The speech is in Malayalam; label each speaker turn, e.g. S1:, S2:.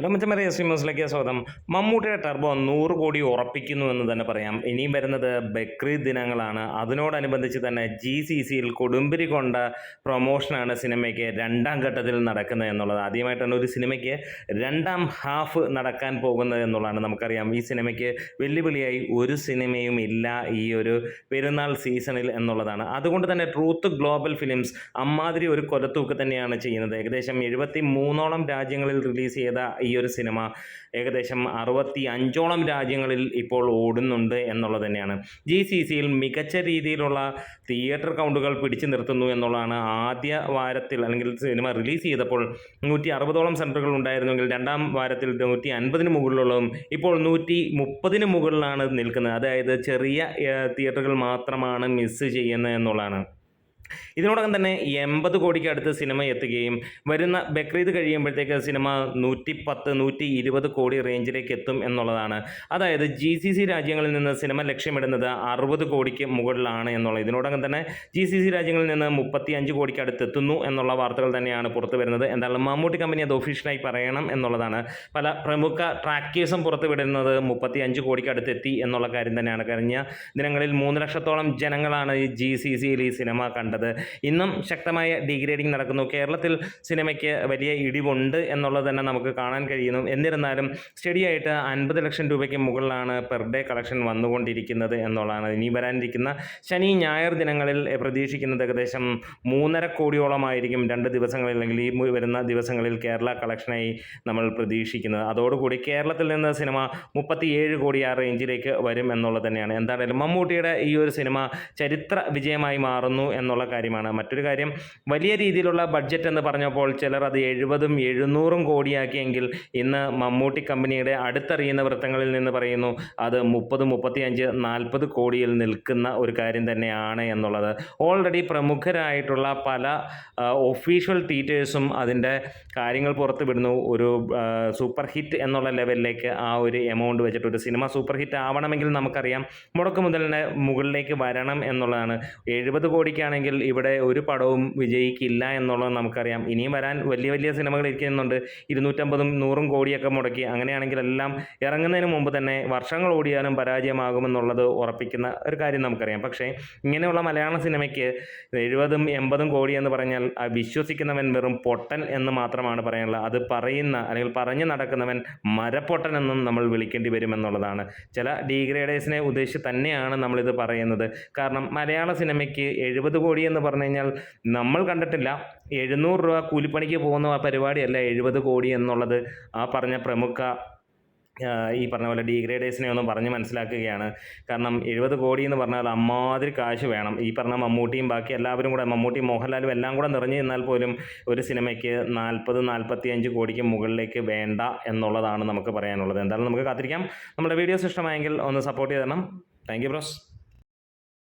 S1: ഹലോ മച്ചമറിയ സിമോസിലേക്ക് സ്വാഗതം. മമ്മൂട്ടിയുടെ ടർബോ നൂറ് കോടി ഉറപ്പിക്കുന്നു എന്ന് തന്നെ പറയാം. ഇനിയും വരുന്നത് ബക്രീദ് ദിനങ്ങളാണ്. അതിനോടനുബന്ധിച്ച് തന്നെ ജി സി സിയിൽ കൊടുമ്പിരി കൊണ്ട പ്രൊമോഷനാണ് സിനിമയ്ക്ക് രണ്ടാം ഘട്ടത്തിൽ നടക്കുന്നത് എന്നുള്ളത്. ആദ്യമായിട്ടാണ് ഒരു സിനിമയ്ക്ക് രണ്ടാം ഹാഫ് നടക്കാൻ പോകുന്നത് എന്നുള്ളതാണ് നമുക്കറിയാം. ഈ സിനിമയ്ക്ക് വെല്ലുവിളിയായി ഒരു സിനിമയും ഇല്ല ഈ ഒരു പെരുന്നാൾ സീസണിൽ എന്നുള്ളതാണ്. അതുകൊണ്ട് തന്നെ ട്രൂത്ത് ഗ്ലോബൽ ഫിലിംസ് അമ്മാതിരി ഒരു കൊലത്തൂക്ക് തന്നെയാണ് ചെയ്യുന്നത്. ഏകദേശം എഴുപത്തി മൂന്നോളം രാജ്യങ്ങളിൽ റിലീസ് ചെയ്ത ഈ ഒരു സിനിമ ഏകദേശം അറുപത്തി അഞ്ചോളം രാജ്യങ്ങളിൽ ഇപ്പോൾ ഓടുന്നുണ്ട് എന്നുള്ളത് തന്നെയാണ്. ജി സി സിയിൽ മികച്ച രീതിയിലുള്ള തിയേറ്റർ കൗണ്ടുകൾ പിടിച്ചു നിർത്തുന്നു എന്നുള്ളതാണ് ആദ്യ വാരത്തിൽ അല്ലെങ്കിൽ സിനിമ റിലീസ് ചെയ്തപ്പോൾ നൂറ്റി അറുപതോളം സെന്ററുകൾ ഉണ്ടായിരുന്നെങ്കിൽ രണ്ടാം വാരത്തിൽ നൂറ്റി അൻപതിന് മുകളിലുള്ളതും ഇപ്പോൾ നൂറ്റി മുപ്പതിന് മുകളിലാണ് നിൽക്കുന്നത്. അതായത് ചെറിയ തിയേറ്ററുകൾ മാത്രമാണ് മിസ് ചെയ്യുന്നത് എന്നുള്ളതാണ്. ഇതിനോടകം തന്നെ എൺപത് കോടിക്ക് അടുത്ത് സിനിമ എത്തുകയും വരുന്ന ബക്രീദ് കഴിയുമ്പോഴത്തേക്ക് സിനിമ നൂറ്റി പത്ത് നൂറ്റി ഇരുപത് കോടി റേഞ്ചിലേക്ക് എത്തും എന്നുള്ളതാണ്. അതായത് ജി സി സി രാജ്യങ്ങളിൽ നിന്ന് സിനിമ ലക്ഷ്യമിടുന്നത് അറുപത് കോടിക്ക് മുകളിലാണ് എന്നുള്ളത്. ഇതിനോടകം തന്നെ ജി സി സി രാജ്യങ്ങളിൽ നിന്ന് മുപ്പത്തി അഞ്ച് കോടിക്ക് അടുത്ത് എത്തുന്നു എന്നുള്ള വാർത്തകൾ തന്നെയാണ് പുറത്തു വരുന്നത്. എന്തായാലും മമ്മൂട്ടി കമ്പനി അത് ഒഫീഷ്യലായി പറയണം എന്നുള്ളതാണ്. പല പ്രമുഖ ട്രാക്കേഴ്സും പുറത്തു വിടുന്നത് മുപ്പത്തി അഞ്ച് കോടിക്ക് അടുത്ത് എത്തി എന്നുള്ള കാര്യം തന്നെയാണ്. കഴിഞ്ഞ ദിനങ്ങളിൽ മൂന്ന് ലക്ഷത്തോളം ജനങ്ങളാണ് ഈ ജി സി സിയിൽ ഈ സിനിമ കണ്ടത്. ഇന്നും ശക്തമായ ഡീഗ്രേഡിംഗ് നടക്കുന്നു. കേരളത്തിൽ സിനിമയ്ക്ക് വലിയ ഇടിവുണ്ട് എന്നുള്ളത് തന്നെ നമുക്ക് കാണാൻ കഴിയുന്നു. എന്നിരുന്നാലും സ്റ്റഡിയായിട്ട് അൻപത് ലക്ഷം രൂപയ്ക്ക് മുകളിലാണ് പെർ ഡേ കളക്ഷൻ വന്നുകൊണ്ടിരിക്കുന്നത് എന്നുള്ളതാണ്. ഇനി വരാനിരിക്കുന്ന ശനി ഞായർ ദിനങ്ങളിൽ പ്രതീക്ഷിക്കുന്നത് ഏകദേശം മൂന്നര കോടിയോളമായിരിക്കും രണ്ട് ദിവസങ്ങളിൽ അല്ലെങ്കിൽ ഈ വരുന്ന ദിവസങ്ങളിൽ കേരള കളക്ഷനായി നമ്മൾ പ്രതീക്ഷിക്കുന്നത്. അതോടുകൂടി കേരളത്തിൽ നിന്ന് സിനിമ മുപ്പത്തിയേഴ് കോടി ആ റേഞ്ചിലേക്ക് വരും എന്നുള്ളത് തന്നെയാണ്. എന്തായാലും മമ്മൂട്ടിയുടെ ഈ ഒരു സിനിമ ചരിത്ര വിജയമായി മാറുന്നു എന്നുള്ള കാര്യമാണ്. മറ്റൊരു കാര്യം വലിയ രീതിയിലുള്ള ബഡ്ജറ്റ് എന്ന് പറഞ്ഞപ്പോൾ ചിലർ അത് എഴുപതും എഴുന്നൂറും കോടിയാക്കിയെങ്കിൽ ഇന്ന് മമ്മൂട്ടി കമ്പനിയുടെ അടുത്തറിയുന്ന വൃത്തങ്ങളിൽ നിന്ന് പറയുന്നു അത് മുപ്പത് മുപ്പത്തിയഞ്ച് നാൽപ്പത് കോടിയിൽ നിൽക്കുന്ന ഒരു കാര്യം തന്നെയാണ് എന്നുള്ളത്. ഓൾറെഡി പ്രമുഖരായിട്ടുള്ള പല ഒഫീഷ്യൽ ടീച്ചേഴ്സും അതിന്റെ കാര്യങ്ങൾ പുറത്ത് വിടുന്നു. ഒരു സൂപ്പർ ഹിറ്റ് എന്നുള്ള ലെവലിലേക്ക് ആ ഒരു എമൗണ്ട് വെച്ചിട്ട് ഒരു സിനിമ സൂപ്പർ ഹിറ്റ് ആവണമെങ്കിൽ നമുക്കറിയാം മുടക്ക് മുതലിന് മുകളിലേക്ക് വരണം എന്നുള്ളതാണ്. എഴുപത് കോടിക്കാണെങ്കിൽ ഇവിടെ ഒരു പടവും വിജയിക്കില്ല എന്നുള്ളത് നമുക്കറിയാം. ഇനിയും വരാൻ വലിയ വലിയ സിനിമകൾ ഇരിക്കുന്നുണ്ട്. ഇരുന്നൂറ്റമ്പതും നൂറും കോടിയൊക്കെ മുടക്കി. അങ്ങനെയാണെങ്കിൽ എല്ലാം ഇറങ്ങുന്നതിന് മുമ്പ് തന്നെ വർഷങ്ങൾ ഓടിയാലും പരാജയമാകുമെന്നുള്ളത് ഉറപ്പിക്കുന്ന ഒരു കാര്യം നമുക്കറിയാം. പക്ഷേ ഇങ്ങനെയുള്ള മലയാള സിനിമയ്ക്ക് എഴുപതും എൺപതും കോടി എന്ന് പറഞ്ഞാൽ ആ വിശ്വസിക്കുന്നവൻ വെറും പൊട്ടൻ എന്ന് മാത്രമാണ് പറയാനുള്ളത്. അത് പറയുന്ന അല്ലെങ്കിൽ പറഞ്ഞു നടക്കുന്നവൻ മരപ്പൊട്ടൻ എന്നും നമ്മൾ വിളിക്കേണ്ടി വരുമെന്നുള്ളതാണ് ചില ഡീഗ്രേഡേഴ്സിനെ ഉദ്ദേശിച്ച് തന്നെയാണ് നമ്മളിത് പറയുന്നത്. കാരണം മലയാള സിനിമയ്ക്ക് എഴുപത് കോടി എന്ന് പറഞ്ഞു കഴിഞ്ഞാൽ നമ്മൾ കണ്ടിട്ടില്ല. എഴുന്നൂറ് രൂപ കൂലിപ്പണിക്ക് പോകുന്ന ആ പരിപാടിയല്ല എഴുപത് കോടി എന്നുള്ളത് ആ പറഞ്ഞ പ്രമുഖ ഈ പറഞ്ഞ പോലെ ഡീഗ്രേഡേഴ്സിനെ ഒന്നും പറഞ്ഞ് മനസ്സിലാക്കുകയാണ്. കാരണം എഴുപത് കോടി എന്ന് പറഞ്ഞാൽ അമ്മാതിരി കാശ് വേണം. ഈ പറഞ്ഞ മമ്മൂട്ടിയും ബാക്കി എല്ലാവരും കൂടെ മമ്മൂട്ടിയും മോഹൻലാലും എല്ലാം കൂടെ നിറഞ്ഞു നിന്നാൽ പോലും ഒരു സിനിമയ്ക്ക് നാൽപ്പത് നാൽപ്പത്തി അഞ്ച് കോടിക്ക് മുകളിലേക്ക് വേണ്ട എന്നുള്ളതാണ് നമുക്ക് പറയാനുള്ളത്. എന്തായാലും നമുക്ക് കാത്തിരിക്കാം. നമ്മുടെ വീഡിയോസ് ഇഷ്ടമായെങ്കിൽ ഒന്ന് സപ്പോർട്ട് ചെയ്ത് തരണം. Thank you bros